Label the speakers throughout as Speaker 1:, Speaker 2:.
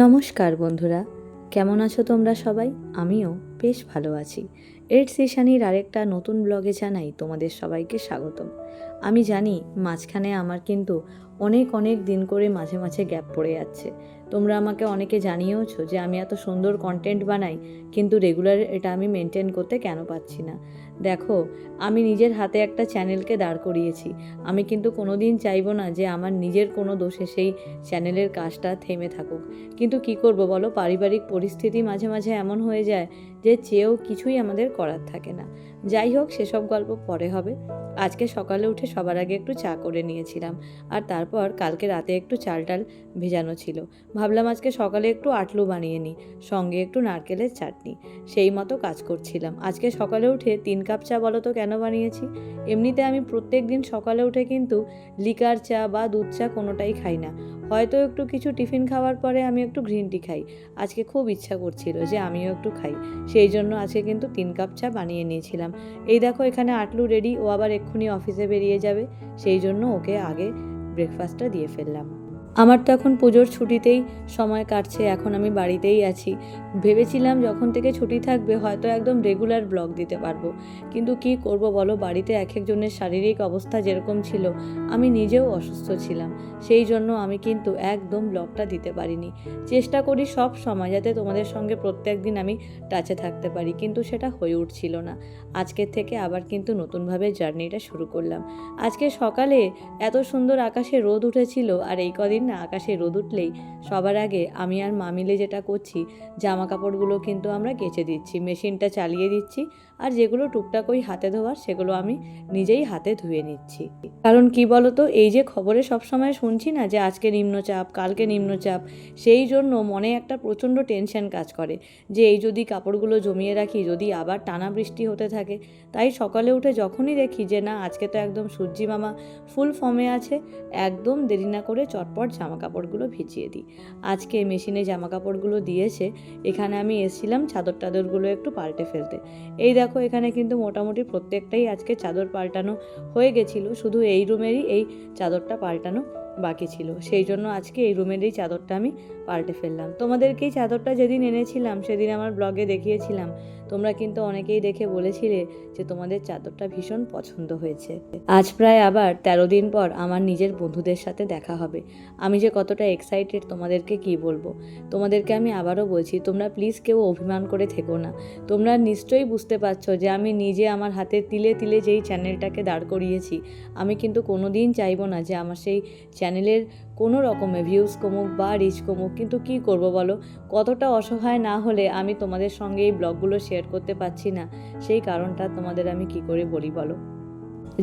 Speaker 1: নমস্কার বন্ধুরা, কেমন আছো তোমরা সবাই? আমিও বেশ ভালো আছি। এড সেশানির আরেকটা নতুন ব্লগে জানাই তোমাদের সবাইকে স্বাগতম। আমি জানি মাঝখানে আমার কিন্তু অনেক অনেক দিন করে মাঝে মাঝে গ্যাপ পড়ে যাচ্ছে। তোমরা আমাকে অনেকে জানিয়েওছো যে আমি এত সুন্দর কন্টেন্ট বানাই, কিন্তু রেগুলার এটা আমি মেনটেন করতে কেন পাচ্ছি না। দেখো, আমি নিজের হাতে একটা চ্যানেলকে দাঁড় করিয়েছি। আমি কিন্তু কোনো দিন চাইব না যে আমার নিজের কোনো দোষে সেই চ্যানেলের কাজটা থেমে থাকুক। কিন্তু কি করব বলো? পারিবারিক পরিস্থিতি মাঝে মাঝে এমন হয়ে যায় যে চেয়েও কিছুই আমাদের করার থাকে না। যাই হোক, সেসব গল্প পরে হবে। আজকে সকালে উঠে সবার আগে একটু চা করে নিয়েছিলাম। আর তারপর কালকে রাতে একটু চাল টাল ভেজানো ছিল। ভাবলাম আজকে সকালে একটু আটলু বানিয়ে নিই, সঙ্গে একটু নারকেলের চাটনি। সেই মতো কাজ করছিলাম। আজকে সকালে উঠে তিন কাপ চা বলো তো কেন বানিয়েছি? এমনিতে আমি প্রত্যেক দিন সকালে উঠে কিন্তু লিকার চা বা দুধ চা কোনোটাই খাই না। হয়তো একটু কিছু টিফিন খাওয়ার পরে আমি একটু গ্রিন টি খাই। আজকে খুব ইচ্ছা করছিল যে আমিও একটু খাই। সেই জন্য আজকে কিন্তু তিন কাপ চা বানিয়ে নিয়েছিলাম। এই দেখো এখানে আটলু রেডি, ও আবার এক্ষুনি অফিসে বেরিয়ে যাবে। সেই জন্য ওকে আগে ব্রেকফাস্টটা দিয়ে ফেললাম। আমার তো এখন পুজোর ছুটিতেই সময় কাটছে, এখন আমি বাড়িতেই আছি। ভেবেছিলাম যখন থেকে ছুটি থাকবে হয়তো একদম রেগুলার ব্লগ দিতে পারব। কিন্তু কি করব বলো, বাড়িতে এক একজনের শারীরিক অবস্থা যেরকম ছিল, আমি নিজেও অসুস্থ ছিলাম। সেই জন্য আমি কিন্তু একদম ব্লগটা দিতে পারিনি। চেষ্টা করি সব সময় যাতে তোমাদের সঙ্গে প্রত্যেক দিন আমি টাচে থাকতে পারি, কিন্তু সেটা হয়ে উঠছিল না। আজকের থেকে আবার কিন্তু নতুনভাবে জার্নিটা শুরু করলাম। আজকে সকালে এত সুন্দর আকাশে রোদ উঠেছিল, আর এই কদিন না আকাশে রোদ উঠলেই সবার আগে আমি আর মামিলে যেটা করছি জামা কাপড়গুলো কিন্তু আমরা কেচে দিচ্ছি, মেশিনটা চালিয়ে দিচ্ছি আর যেগুলো টুকটাক ওই হাতে ধোয়ার, সেগুলো আমি নিজেই হাতে ধুয়ে নিচ্ছি। কারণ কি বলতো, এই যে খবরে সবসময় শুনছি না যে আজকে নিম্নচাপ, কালকে নিম্নচাপ, সেই জন্য মনে একটা প্রচণ্ড টেনশন কাজ করে। যে এই যদি কাপড়গুলো জমিয়ে রাখি, যদি আবার টানা বৃষ্টি হতে থাকে, তাই সকালে উঠে যখনই দেখি যে না, আজকে তো একদম সূর্যি মামা ফুল ফর্মে আছে, একদম দেরি না করে চটপট জামা কাপড়গুলো ভিজিয়ে দিই। আজকে মেশিনে জামা কাপড়গুলো দিয়েছে, এখানে আমি এসেছিলাম চাদর টাদরগুলো একটু পাল্টে ফেলতে। এই দেখো, এখানে কিন্তু মোটামুটি প্রত্যেকটাই আজকে চাদর পাল্টানো হয়ে গেছিল। শুধু এই রুমেরই এই চাদরটা পাল্টানো বাকি ছিল। সেই জন্য আজকে এই রুমেরই চাদরটা আমি পাল্টে ফেললাম। তোমাদেরকেই চাদরটা যেদিন এনেছিলাম, সেদিন আমার ব্লগে দেখিয়েছিলাম। তোমরা কিন্তু অনেকেই দেখে বলেছিলে যে তোমাদের চাদরটা ভীষণ পছন্দ হয়েছে। আজ প্রায় আবার তেরো দিন পর আমার নিজের বন্ধুদের সাথে দেখা হবে। আমি যে কতটা এক্সাইটেড তোমাদেরকে কি বলব? তোমাদেরকে আমি আবারও বলছি, তোমরা প্লিজ কেউ অভিমান করে থেকো না। তোমরা নিশ্চয়ই বুঝতে পারছ যে আমি নিজে আমার হাতে তিলে তিলে যেই চ্যানেলটাকে দাঁড় করিয়েছি, আমি কিন্তু কোনো দিন চাইব না যে আমার সেই চ্যানেলের কোনো রকমে ভিউজ কমুক বা রিচ কমুক, কিন্তু কি করব বলো? কতটা অসহায় না হলে আমি তোমাদের সঙ্গে এই ব্লগগুলো শেয়ার করতে পারছি না। সেই কারণটা তোমাদের আমি কি করে বলি বলো?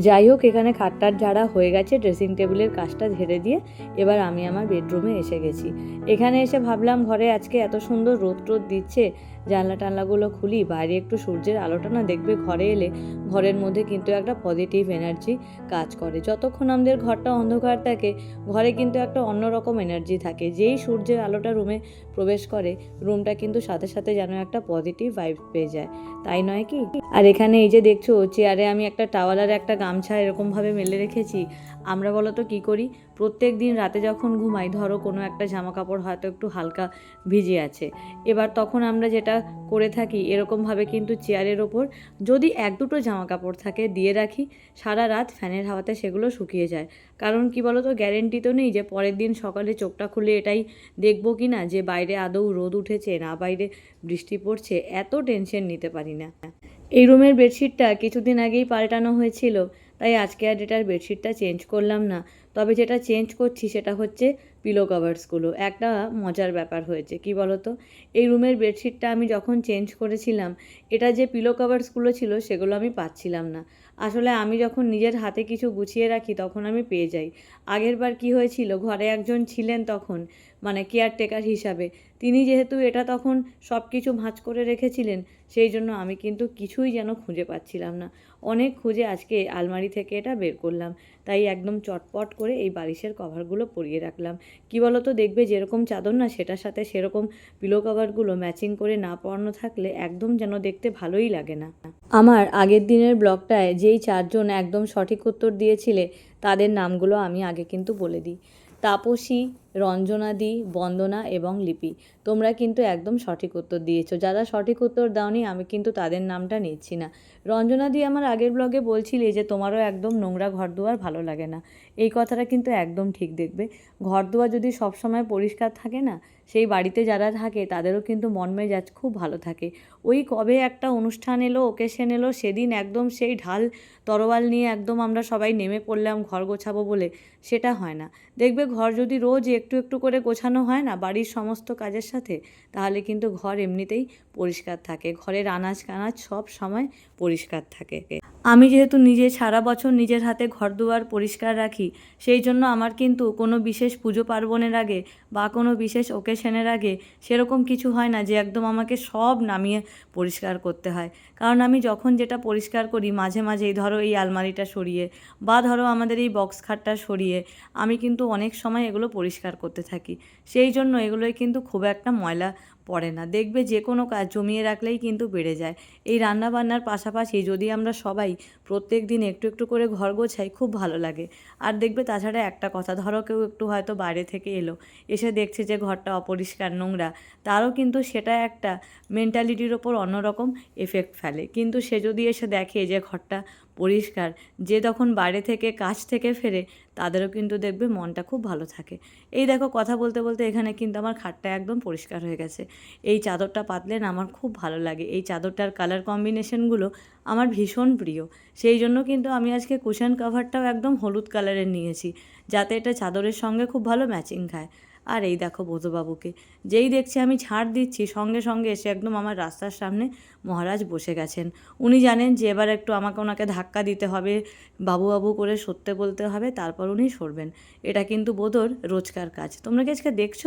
Speaker 1: যাই হোক, এখানে খাটটার ঝাড়া হয়ে গেছে ড্রেসিং টেবিলের কাজটা ঝেড়ে দিয়ে এবার আমি আমার বেডরুমে এসে গেছি। এখানে এসে ভাবলাম, ঘরে আজকে এত সুন্দর রোদ টোদ দিচ্ছে জানলা টানলাগুলো খুলি, বাইরে একটু সূর্যের আলোটা না দেখবে ঘরে এলে ঘরের মধ্যে কিন্তু একটা পজিটিভ এনার্জি কাজ করে। যতক্ষণ আমাদের ঘরটা অন্ধকার থাকে, ঘরে কিন্তু একটা অন্যরকম এনার্জি থাকে। যেই সূর্যের আলোটা রুমে প্রবেশ করে, রুমটা কিন্তু সাথে সাথে যেন একটা পজিটিভ ভাইব পেয়ে যায়। তাই নয় কি? আর এখানে এই যে দেখছ চেয়ারে আমি একটা টাওয়াল আর একটা গামছা এরকমভাবে মেলে রেখেছি। আমরা বলো তো কী করি? প্রত্যেক দিন রাতে যখন ঘুমাই, ধরো কোনো একটা জামা কাপড় হয়তো একটু হালকা ভিজে আছে। এবার তখন আমরা যেটা করে থাকি, এরকমভাবে কিন্তু চেয়ারের ওপর যদি এক দুটো জামা কাপড় থাকে দিয়ে রাখি, সারা রাত ফ্যানের হাওয়াতে সেগুলো শুকিয়ে যায়। কারণ কি বলো তো গ্যারেন্টি তো নেই যে পরের দিন সকালে চোখটা খুলে এটাই দেখব কি না যে বাইরে আদৌ রোদ উঠেছে না বাইরে বৃষ্টি পড়ছে, এত টেনশন নিতে পারি না। এই রুমের বেডশিটটা কিছুদিন আগেই পাল্টানো হয়েছিল। তাই আজকে আর এটার বেডশিটটা চেঞ্জ করলাম না। তবে যেটা চেঞ্জ করছি সেটা হচ্ছে পিলো কভার্সগুলো একটা মজার ব্যাপার হয়েছে, কি বলো তো এই রুমের বেডশিটটা আমি যখন চেঞ্জ করেছিলাম, এটা যে পিলো কভার্সগুলো ছিল সেগুলো আমি পাচ্ছিলাম না। আসলে আমি যখন নিজের হাতে কিছু গুছিয়ে রাখি তখন আমি পেয়ে যাই। আগের বার কী হয়েছিল, ঘরে একজন ছিলেন তখন মানে কেয়ারটেকার হিসাবে। তিনি যেহেতু এটা তখন সব কিছু ভাঁজ করে রেখেছিলেন, সেই জন্য আমি কিন্তু কিছুই যেন খুঁজে পাচ্ছিলাম না। অনেক খুঁজে আজকে আলমারি থেকে এটা বের করলাম। তাই একদম চটপট করে এই বালিশের কভারগুলো পরিয়ে রাখলাম। কি বলো তো দেখবে যেরকম চাদর না, সেটার সাথে সেরকম পিলো কভারগুলো ম্যাচিং করে না পরানো থাকলে একদম যেন দেখতে ভালোই লাগে না। আমার আগের দিনের ব্লগটায় যেই চারজন একদম সঠিক উত্তর দিয়েছিলে, তাদের নামগুলো আমি আগে কিন্তু বলে দিই। তাপসী রঞ্জনা দি বন্দনা এবং লিপি। তোমরা কিন্তু একদম সঠিক উত্তর দিয়েছ। যারা সঠিক উত্তর দাওনি, আমি কিন্তু তাদের নামটা নিচ্ছি না। রঞ্জনাদি আমার আগের ব্লগে বলছিলে যে, তোমারও একদম নোংরা ঘর দুয়ার ভালো লাগে না। এই কথাটা কিন্তু একদম ঠিক দেখবে। ঘর দুয়ার যদি সবসময় পরিষ্কার থাকে না, সেই বাড়িতে যারা থাকে তাদেরও কিন্তু মন মেজাজ খুব ভালো থাকে। ওই কবে একটা অনুষ্ঠান এলো ওকেশন এলো, সেদিন একদম সেই ঢাল তরোয়াল নিয়ে একদম আমরা সবাই নেমে পড়লাম ঘর গোছাবো বলে, সেটা হয় না। দেখবে ঘর যদি রোজ একটু একটু করে গোছানো হয় না বাড়ির সমস্ত কাজের সাথে, তাহলে কিন্তু ঘর এমনিতেই পরিষ্কার থাকে। ঘরের আনাজ কানাজ সব সময় পরিষ্কার থাকে। আমি যেহেতু নিজে সারা বছর নিজের হাতে ঘর দুয়ার পরিষ্কার রাখি, সেই জন্য আমার কিন্তু কোনো বিশেষ পুজো পার্বণের আগে বা কোনো বিশেষ ওকেশনের আগে সেরকম কিছু হয় না যে একদম আমাকে সব নামিয়ে পরিষ্কার করতে হয়। কারণ আমি যখন যেটা পরিষ্কার করি মাঝে মাঝেই ধরো এই আলমারিটা সরিয়ে বা ধরো আমাদের এই বক্স খাটটা সরিয়ে আমি কিন্তু অনেক সময় এগুলো পরিষ্কার করতে থাকি। সেই জন্য এগুলোয় কিন্তু খুব একটা ময়লা পড়ে না। দেখবে যে কোনো কাজ জমিয়ে রাখলেই কিন্তু বেড়ে যায়। এই রান্না বান্নার পাশাপাশি যদি আমরা সবাই প্রত্যেক দিন একটু একটু করে ঘর গোছাই, খুব ভালো লাগে। আর দেখবে তাছাড়া একটা কথা, ধরো কেউ একটু হয়তো বাইরে থেকে এলো, এসে দেখছে যে ঘরটা অপরিষ্কার, নোংরা, তারও কিন্তু সেটা একটা মেন্টালিটির ওপর অন্যরকম এফেক্ট ফেলে। কিন্তু সে যদি এসে দেখে যে ঘরটা পরিষ্কার। যে তখন বাইরে থেকে কাজ থেকে ফেরে, তাদেরও কিন্তু দেখবে মনটা খুব ভালো থাকে। এই দেখো কথা বলতে বলতে এখানে কিন্তু আমার খাটটা একদম পরিষ্কার হয়ে গেছে। এই চাদরটা পাতলে না আমার খুব ভালো লাগে। এই চাদরটার কালার কম্বিনেশনগুলো আমার ভীষণ প্রিয়। সেই জন্য কিন্তু আমি আজকে কুশন কাভারটাও একদম হলুদ কালারের নিয়েছি। যাতে এটা চাদরের সঙ্গে খুব ভালো ম্যাচিং খায়। আর এই দেখো বোধবাবুকে। যেই দেখছি আমি ছাড় দিচ্ছি, সঙ্গে সঙ্গে এসে একদম আমার রাস্তার সামনে মহারাজ বসে গেছেন। উনি জানেন যে এবার একটু আমাকে ওনাকে ধাক্কা দিতে হবে বাবু বাবু করে সরতে বলতে হবে, তারপর উনি সরবেন। এটা কিন্তু বোধর রোজকার কাজ। তোমরা কি আজকে দেখছ?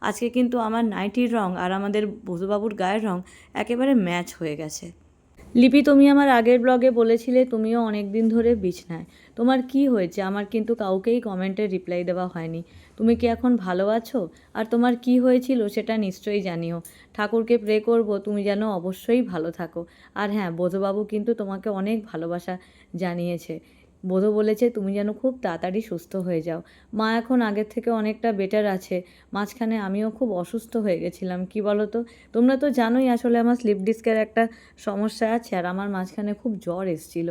Speaker 1: আজকে কিন্তু আমার নাইটির রং আর আমাদের বধুবাবুর গায়ের রং একেবারে ম্যাচ হয়ে গেছে। লিপি, তুমি আমার আগের ব্লগে বলেছিলে তুমিও অনেক দিন ধরে বিছনায়। তোমার কি হয়েছে? আমার কিন্তু কাউকেই কমেন্টের রিপ্লাই দেওয়া হয়নি। তুমি কি এখন ভালো আছো? আর তোমার কি হয়েছিল সেটা নিশ্চয়ই জানিও। ঠাকুরকে প্রে করব, তুমি যেন অবশ্যই ভালো থাকো। আর হ্যাঁ বোধবাবু কিন্তু তোমাকে অনেক ভালোবাসা জানিয়েছে। বোধ বলেছে, তুমি যেন খুব তাড়াতাড়ি সুস্থ হয়ে যাও। মা এখন আগের থেকে অনেকটা বেটার আছে। মাঝখানে আমিও খুব অসুস্থ হয়ে গেছিলাম, কি বলো তো তোমরা তো জানোই আসলে আমার স্লিপ ডিস্কের একটা সমস্যা আছে, আর আমার মাঝখানে খুব জ্বর এসেছিল।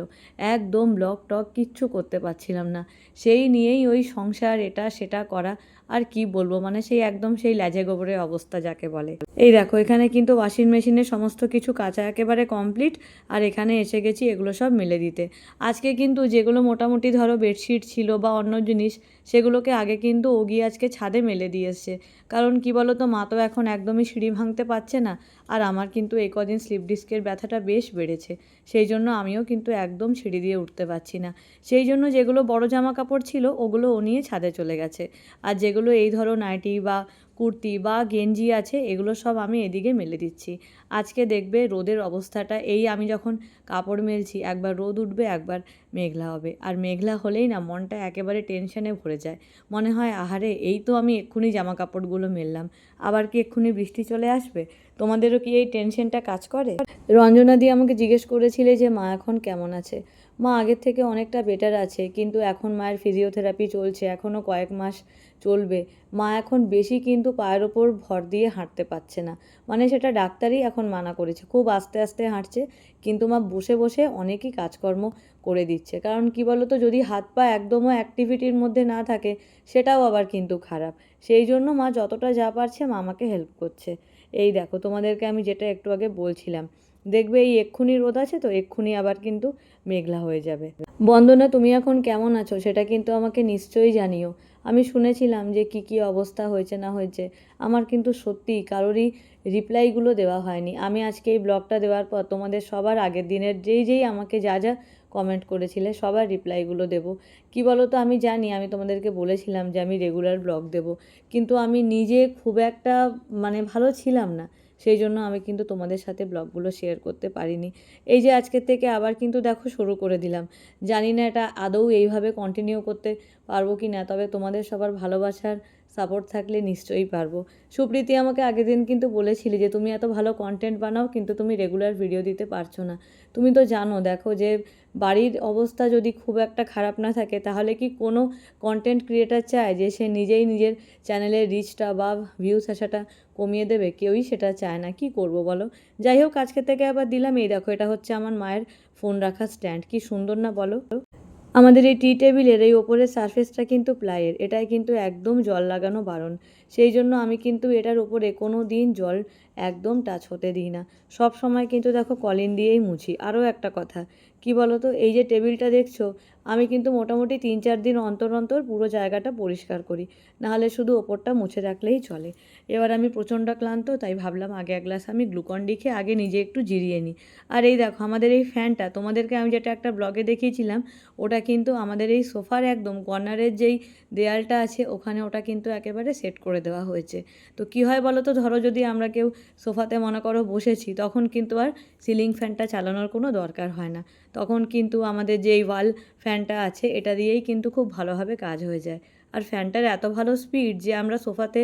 Speaker 1: একদম ব্লক টক কিচ্ছু করতে পারছিলাম না। সেই নিয়েই ওই সংসার এটা সেটা করা আর কি বলব? মানে সেই একদম সেই ল্যাজে গোবরের অবস্থা যাকে বলে। এই দেখো, এখানে কিন্তু ওয়াশিং মেশিনের সমস্ত কিছু কাঁচা একেবারে কমপ্লিট আর এখানে এসে গেছি এগুলো সব মেলে দিতে। আজকে কিন্তু যেগুলো মোটামুটি ধরো বেডশিট ছিল বা অন্য জিনিস, সেগুলোকে আগে কিন্তু ওগিয়ে আজকে ছাদে মেলে দিয়ে এসছে। কারণ কি বলো তো মা তো এখন একদমই সিঁড়ি ভাঙতে পারছে না আর আমার কিন্তু এই কদিন স্লিপ ডিস্কের ব্যথাটা বেশ বেড়েছে। সেই জন্য আমিও কিন্তু একদম সিঁড়ি দিয়ে উঠতে পারছি না। সেই জন্য যেগুলো বড় জামা কাপড় ছিল, ওগুলো ও নিয়ে ছাদে চলে গেছে। আর যেগুলো এই ধরো নাইটি বা কুর্তি বা গেঞ্জি আছে, এগুলো সব আমি এদিকে মেলে দিচ্ছি। আজকে দেখবে রোদের অবস্থাটা, এই আমি যখন কাপড় মেলছি, একবার রোদ উঠবে, একবার মেঘলা হবে। আর মেঘলা হলেই না, মনটা একেবারে টেনশনে ভরে যায়। মনে হয়, আহারে, এই তো আমি এক্ষুনি জামা কাপড়গুলো মেললাম। আবার কি এক্ষুনি বৃষ্টি চলে আসবে? তোমাদেরও কি এই টেনশনটা কাজ করে? রঞ্জনা দি আমাকে জিজ্ঞেস করেছিলে যে, মা এখন কেমন আছে? মা, আগের থেকে অনেকটা বেটার আছে, কিন্তু এখন মায়ের ফিজিওথেরাপি চলছে এখনও কয়েক মাস চলবে। মা এখন বেশি কিন্তু পায়ের ওপর ভর দিয়ে হাঁটতে পারছে না। মানে সেটা ডাক্তারই এখন মানা করেছে, খুব আস্তে আস্তে হাঁটছে, কিন্তু মা বসে বসে অনেকই কাজকর্ম করে দিচ্ছে। কারণ কি বলো তো যদি হাত পা একদমও অ্যাক্টিভিটির মধ্যে না থাকে, সেটাও আবার কিন্তু খারাপ। সেই জন্য মা যতটা যা পারছে মা আমাকে হেল্প করছে। এই দেখো, তোমাদেরকে আমি যেটা একটু আগে বলছিলাম। দেখবে এই এক্ষুনি রোদ আছে তো এক্ষুনি আবার কিন্তু মেঘলা হয়ে যাবে। বন্দনা, তুমি এখন কেমন আছো? সেটা কিন্তু আমাকে নিশ্চয়ই জানিও। আমি শুনেছিলাম যে কি কি অবস্থা হয়েছে না হয়েছে। আমার কিন্তু সত্যি কারোরই রিপ্লাইগুলো দেওয়া হয়নি। আমি আজকে এই ব্লগটা দেওয়ার পর তোমাদের সবার আগের দিনের যেই যেই আমাকে যা যা কমেন্ট করেছিলে সবার রিপ্লাইগুলো দেব। কি বলো তো আমি জানি, আমি তোমাদেরকে বলেছিলাম যে আমি রেগুলার ব্লগ দেব। কিন্তু আমি নিজে খুব একটা মানে ভালো ছিলাম না। সেই জন্য আমি কিন্তু তোমাদের সাথে ব্লগগুলো শেয়ার করতে পারিনি। এই যে আজকের থেকে আবার কিন্তু দেখো শুরু করে দিলাম। জানি না এটা আদৌ এইভাবে কন্টিনিউ করতে পারব কি না তবে তোমাদের সবার ভালোবাসার সাপোর্ট থাকলে নিশ্চয়ই পারব। সুপ্রীতি আমাকে আগের দিন কিন্তু বলেছিলে যে, তুমি এত ভালো কন্টেন্ট বানাও, কিন্তু তুমি রেগুলার ভিডিও দিতে পারছ না। তুমি তো জানো, দেখো যে, বাড়ির অবস্থা যদি খুব একটা খারাপ না থাকে, তাহলে কি কোনো কন্টেন্ট ক্রিয়েটার চায় যে, সে নিজেই নিজের চ্যানেলের রিচটা বা ভিউস আসাটা কমিয়ে দেবে? কেউই সেটা চায় না। কি করব বলো? যাই হোক, আজকে থেকে আবার দিলাম। এই দেখো, এটা হচ্ছে আমার মায়ের ফোন রাখার স্ট্যান্ড কি সুন্দর না বলো? আমাদের এই টি টেবিলের এই ওপরের সারফেসটা কিন্তু প্লাইয়ের। এটায় কিন্তু একদম জল লাগানো বারণ। সেই জন্য আমি কিন্তু এটার ওপরে কোনো দিন জল একদম টাচ হতে দিই না। সব সময় কিন্তু দেখো কলিন দিয়েই মুছি। আরও একটা কথা কি বলো তো এই যে টেবিলটা দেখছ, আমি কিন্তু মোটামুটি তিন চার দিন অন্তর অন্তর পুরো জায়গাটা পরিষ্কার করি। নাহলে শুধু ওপরটা মুছে রাখলেই চলে। এবার আমি প্রচণ্ড ক্লান্ত, তাই ভাবলাম আগে এক গ্লাস আমি গ্লুকন ডি খেয়ে আগে নিজে একটু জিরিয়ে নিই। আর এই দেখো, আমাদের এই ফ্যানটা, তোমাদেরকে আমি যেটা একটা ব্লগে দেখিয়েছিলাম, ওটা কিন্তু আমাদের এই সোফার একদম কর্নারের যেই দেয়ালটা আছে, ওখানে ওটা কিন্তু একেবারে সেট করে দেওয়া হয়েছে। তো কী হয় বলো তো ধরো যদি আমরা কেউ সোফাতে মনে করো বসেছি, তখন কিন্তু আর সিলিং ফ্যানটা চালানোর কোনো দরকার হয় না। তখন কিন্তু আমাদের যেই ওয়াল ফ্যানটা আছে, এটা দিয়েই কিন্তু খুব ভালোভাবে কাজ হয়ে যায়। আর ফ্যানটার এত ভালো স্পিড যে আমরা সোফাতে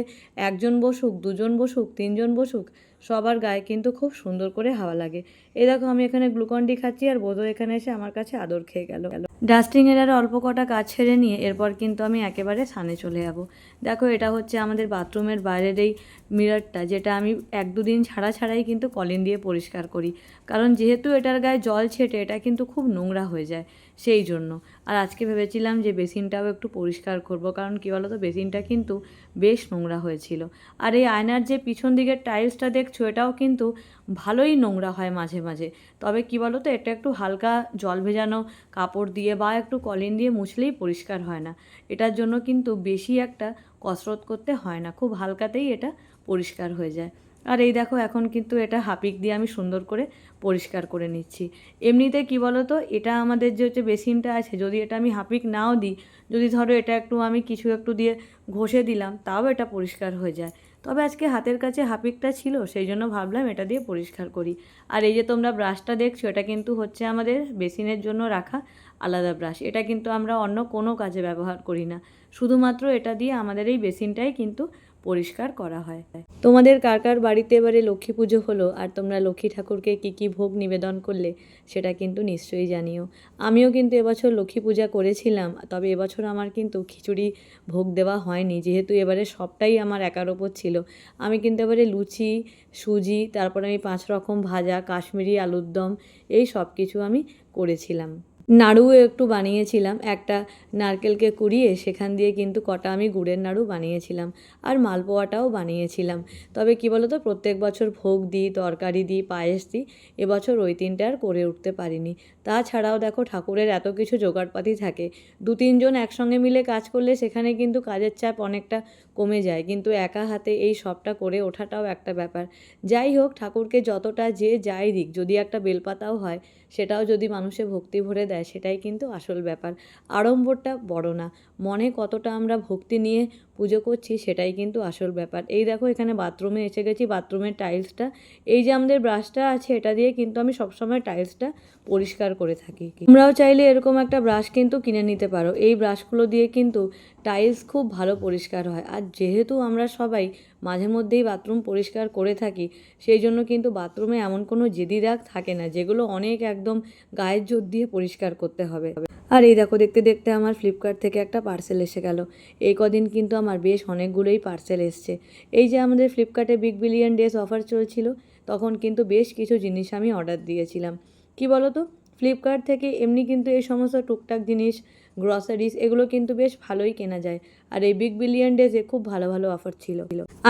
Speaker 1: একজন বসুক, দুজন বসুক, তিনজন বসুক, সবার গায়ে কিন্তু খুব সুন্দর করে হাওয়া লাগে। এই দেখো আমি এখানে গ্লুকন ডি খাচ্ছি আর বোধ এখানে এসে আমার কাছে আদর খেয়ে গেল। ডাস্টিংয়ের আর অল্প কটা কাজ ছেড়ে নিয়ে এরপর কিন্তু আমি একেবারে সানে চলে যাব। দেখো এটা হচ্ছে আমাদের বাথরুমের বাইরের এই মিররটা, যেটা আমি এক দুদিন ছাড়া ছাড়াই কিন্তু কলিন দিয়ে পরিষ্কার করি। কারণ যেহেতু এটার গায়ে জল ছেটে, এটা কিন্তু খুব নোংরা হয়ে যায়। সেই জন্য। আর আজকে ভেবেছিলাম যে বেসিনটাও একটু পরিষ্কার করব, কারণ কী বলো তো বেসিনটা কিন্তু বেশ নোংরা হয়েছিল। আর এই আয়নার যে পিছন দিকের টাইলসটা দেখছ, এটাও কিন্তু ভালোই নোংরা হয় মাঝে মাঝে। তবে কী বলো তো এটা একটু হালকা জল ভেজানো কাপড় দিয়ে বা একটু কলিন দিয়ে মুছলেই পরিষ্কার হয় না। এটার জন্য কিন্তু বেশি একটা কসরত করতে হয় না, খুব হালকাতেই এটা পরিষ্কার হয়ে যায়। আর এই দেখো, এখন কিন্তু এটা হাপিক দিয়ে আমি সুন্দর করে পরিষ্কার করে নিচ্ছি। এমনিতে কি বলো তো এটা আমাদের যে হচ্ছে বেসিনটা আছে, যদি এটা আমি হাপিক নাও দিই, যদি ধরো এটা একটু আমি কিছু একটু দিয়ে ঘষে দিলাম, তাও এটা পরিষ্কার হয়ে যায়। তবে আজকে হাতের কাছে হাপিকটা ছিল, সেই জন্য ভাবলাম এটা দিয়ে পরিষ্কার করি। আর এই যে তোমরা ব্রাশটা দেখছ, এটা কিন্তু হচ্ছে আমাদের বেসিনের জন্য রাখা আলাদা ব্রাশ। এটা কিন্তু আমরা অন্য কোনো কাজে ব্যবহার করি না। শুধুমাত্র এটা দিয়ে আমাদের এই বেসিনটাই কিন্তু পরিষ্কার করা হয়। তোমাদের কার কার বাড়িতে এবারে লক্ষ্মী পুজো হলো আর তোমরা লক্ষ্মী ঠাকুরকে কী কী ভোগ নিবেদন করলে সেটা কিন্তু নিশ্চয়ই জানিও। আমিও কিন্তু এবছর লক্ষ্মী পূজা করেছিলাম, তবে এবছর আমার কিন্তু খিচুড়ি ভোগ দেওয়া হয়নি, যেহেতু এবারে সবটাই আমার একার ওপর ছিল। আমি কিন্তু এবারে লুচি, সুজি, তারপরে আমি পাঁচ রকম ভাজা, কাশ্মীরি আলুর দম এই সব কিছু আমি করেছিলাম। নাড়ুও একটু বানিয়েছিলাম। একটা নারকেলকে কুড়িয়ে সেখান দিয়ে কিন্তু কটা আমি গুড়ের নাড়ু বানিয়েছিলাম আর মালপোয়াটাও বানিয়েছিলাম। তবে কি বলো তো প্রত্যেক বছর ভোগ দিই, তরকারি দিই, পায়েস দিই, এবছর ওই তিনটে আর করে উঠতে পারিনি। তাছাড়াও দেখো ঠাকুরের এত কিছু জোগাড়পাতি থাকে। দু তিনজন একসঙ্গে মিলে কাজ করলে সেখানে কিন্তু কাজের চাপ অনেকটা কমে যায়। কিন্তু একা হাতে এই সবটা করে ওঠাটাও একটা ব্যাপার। যাই হোক, ঠাকুরকে যতটা যে যাই দিক, যদি একটা বেলপাতাও হয়, সেটাও যদি মানুষে ভক্তি ভরে দেয়, সেটাই কিন্তু আসল ব্যাপার। আড়ম্বরটা বড় না। মনে কতটা আমরা ভক্তি নিয়ে পুজো করছি সেটাই কিন্তু আসল ব্যাপার। এই দেখো এখানে বাথরুমে এসে গেছি, বাথরুমের টাইলসটা, এই যে আমাদের ব্রাশটা আছে এটা দিয়ে কিন্তু আমি সবসময় টাইলসটা পরিষ্কার করে থাকি। তোমরাও চাইলে এরকম একটা ব্রাশ কিন্তু কিনে নিতে পারো। এই ব্রাশগুলো দিয়ে কিন্তু টাইলস খুব ভালো পরিষ্কার হয়। আর যেহেতু আমরা সবাই মাঝে মধ্যেই বাথরুম পরিষ্কার করে থাকি, সেই জন্য কিন্তু বাথরুমে এমন কোনো জেদি দাগ থাকে না, যেগুলো অনেক একদম গায়ের জোর দিয়ে পরিষ্কার করতে হবে। আর এই দেখো, দেখতে দেখতে আমার ফ্লিপকার্ট থেকে একটা পার্সেল এসে গেল। এই কদিন কিন্তু আমার বেশ অনেকগুলোই পার্সেল এসছে। এই যে আমাদের ফ্লিপকার্টে বিগ বিলিয়ন ডেস অফার চলছিল, তখন কিন্তু বেশ কিছু জিনিস আমি অর্ডার দিয়েছিলাম। কি বলো তো ফ্লিপকার্ট থেকে এমনি কিন্তু এই সমস্ত টুকটাক জিনিস গ্রসারিস এগুলো কিন্তু বেশ ভালোই কেনা যায়। আর এই বিগ বিলিয়ন ডেজে খুব ভালো ভালো অফার ছিল।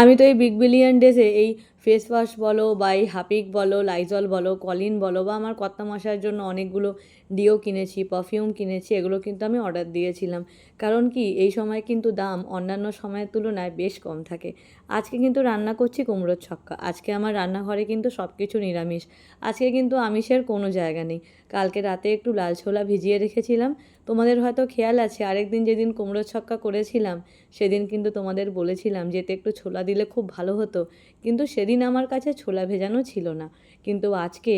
Speaker 1: আমি তো এই বিগ বিলিয়ন ডেজে এই ফেস ওয়াশ বলো বা এই হাপিক বলো লাইজল বলো কলিন বলো বা আমার কত্তা মশার জন্য অনেকগুলো ডিও কিনেছি পারফিউম কিনেছি, এগুলো কিন্তু আমি অর্ডার দিয়েছিলাম। কারণ কি, এই সময় কিন্তু দাম অন্যান্য সময়ের তুলনায় বেশ কম থাকে। আজকে কিন্তু রান্না করছি কুমড়োর ছক্কা। আজকে আমার রান্নাঘরে কিন্তু সব কিছু নিরামিষ। আজকে কিন্তু আমিষের কোনো জায়গা নেই। কালকে রাতে একটু লাল ছোলা ভিজিয়ে রেখেছিলাম। তোমাদের হয়তো খেয়াল আছে, আরেকদিন যেদিন কুমড়োর ছক্কা করেছিলাম সেদিন কিন্তু তোমাদের বলেছিলাম যে এতে একটু ছোলা দিলে খুব ভালো হতো। কিন্তু সেদিন আমার কাছে ছোলা ভেজানো ছিল না। কিন্তু আজকে,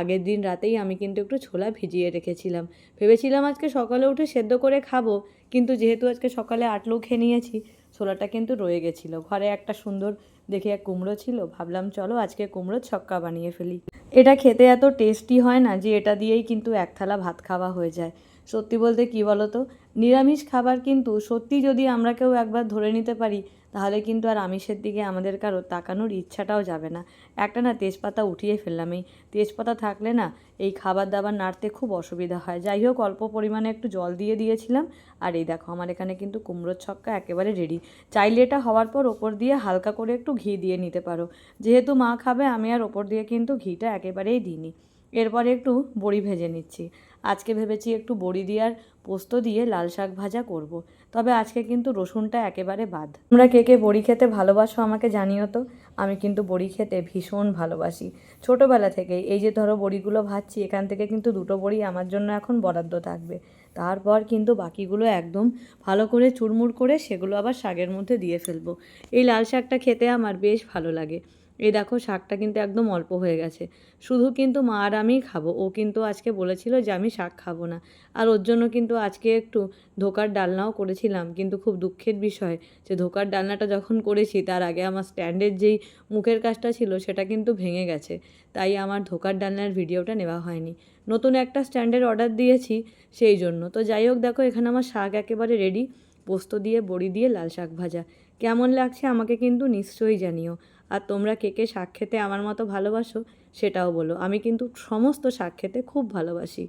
Speaker 1: আগের দিন রাতেই আমি কিন্তু একটু ছোলা ভিজিয়ে রেখেছিলাম। ভেবেছিলাম আজকে সকালে উঠে সেদ্ধ করে খাব, কিন্তু যেহেতু আজকে সকালে আটলো খেয়ে নিয়েছি, ছোলাটা কিন্তু রয়ে গেছিল। ঘরে একটা সুন্দর দেখে এক কুমড়ো ছিল, ভাবলাম চলো আজকে কুমড়োর ছক্কা বানিয়ে ফেলি। এটা খেতে এত টেস্টি হয় না যে এটা দিয়েই কিন্তু এক থালা ভাত খাওয়া হয়ে যায়। সত্যি বলতে কী বলো তো নিরামিষ খাবার কিন্তু সত্যি যদি আমরা কেউ একবার ধরে নিতে পারি, তাহলে কিন্তু আর আমিষের দিকে আমাদের কারও তাকানোর ইচ্ছাটাও যাবে না। একটা না তেজপাতা উঠিয়ে ফেললাম। এই তেজপাতা থাকলে না এই খাবার দাবার নাড়তে খুব অসুবিধা হয়। যাই হোক, অল্প পরিমাণে একটু জল দিয়ে দিয়েছিলাম। আর এই দেখো, আমার এখানে কিন্তু কুমড়োর ছক্কা একেবারে রেডি চাইলে এটা হওয়ার পর ওপর দিয়ে হালকা করে একটু ঘি দিয়ে নিতে পারো। যেহেতু মা খাবে, আমি আর ওপর দিয়ে কিন্তু ঘিটা একেবারেই দিইনি। এরপরে একটু বড়ি ভেজে নিচ্ছি। আজকে ভেবেছি একটু বড়ি দিয়ে পোস্ত দিয়ে লাল শাক ভাজা করব। তবে আজকে কিন্তু রসুনটা একেবারে বাদ। তোমরা কে কে বড়ি খেতে ভালোবাসো আমাকে জানিও তো। আমি কিন্তু বড়ি খেতে ভীষণ ভালোবাসি। ছোটোবেলা থেকে এই যে ধরো বড়িগুলো ভাজছি, এখান থেকে কিন্তু দুটো বড়ি আমার জন্য এখন বরাদ্দ থাকবে। তারপর কিন্তু বাকিগুলো একদম ভালো করে চুরমুর করে সেগুলো আবার শাকের মধ্যে দিয়ে ফেলব। এই লাল শাকটা খেতে আমার বেশ ভালো লাগে। এই দেখো শাকটা কিন্তু একদম অল্প হয়ে গেছে। শুধু কিন্তু মা আর আমিই খাব। ও কিন্তু আজকে বলেছিল যে আমি শাক খাব না। আর ওর জন্য কিন্তু আজকে একটু ধোকার ডালনাও করেছিলাম। কিন্তু খুব দুঃখের বিষয় যে ধোকার ডালনাটা যখন করেছি, তার আগে আমার স্ট্যান্ডের যেই মুখের কাজটা ছিল, সেটা কিন্তু ভেঙে গেছে। তাই আমার ধোকার ডালনার ভিডিওটা নেওয়া হয়নি। নতুন একটা স্ট্যান্ডের অর্ডার দিয়েছি সেই জন্য। তো যাই হোক, দেখো এখানে আমার শাক একেবারে রেডি পোস্ত দিয়ে, বড়ি দিয়ে, লাল শাক ভাজা। কেমন লাগছে আমাকে কিন্তু নিশ্চয়ই জানিও। আর তোমরা কে কে শাক খেতে আমার মতো ভালোবাসো সেটাও বলো। আমি কিন্তু সমস্ত শাক খেতে খুব ভালোবাসি।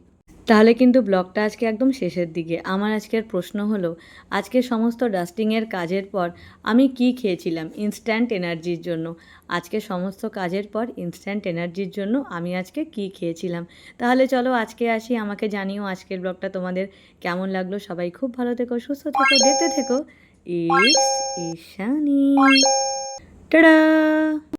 Speaker 1: তাহলে কিন্তু ব্লগটা আজকে একদম শেষের দিকে। আমার আজকের প্রশ্ন হলো, আজকে সমস্ত ডাস্টিংয়ের কাজের পর আমি কি খেয়েছিলাম ইনস্ট্যান্ট এনার্জির জন্য? আজকে সমস্ত কাজের পর ইনস্ট্যান্ট এনার্জির জন্য আমি আজকে কি খেয়েছিলাম? তাহলে চলো আজকে আসি, আমাকে জানিও আজকের ব্লগটা তোমাদের কেমন লাগল। সবাই খুব ভালো থেকো, সুস্থ থেকো, দেখতে থেকো। it's Ishani. Ta-da!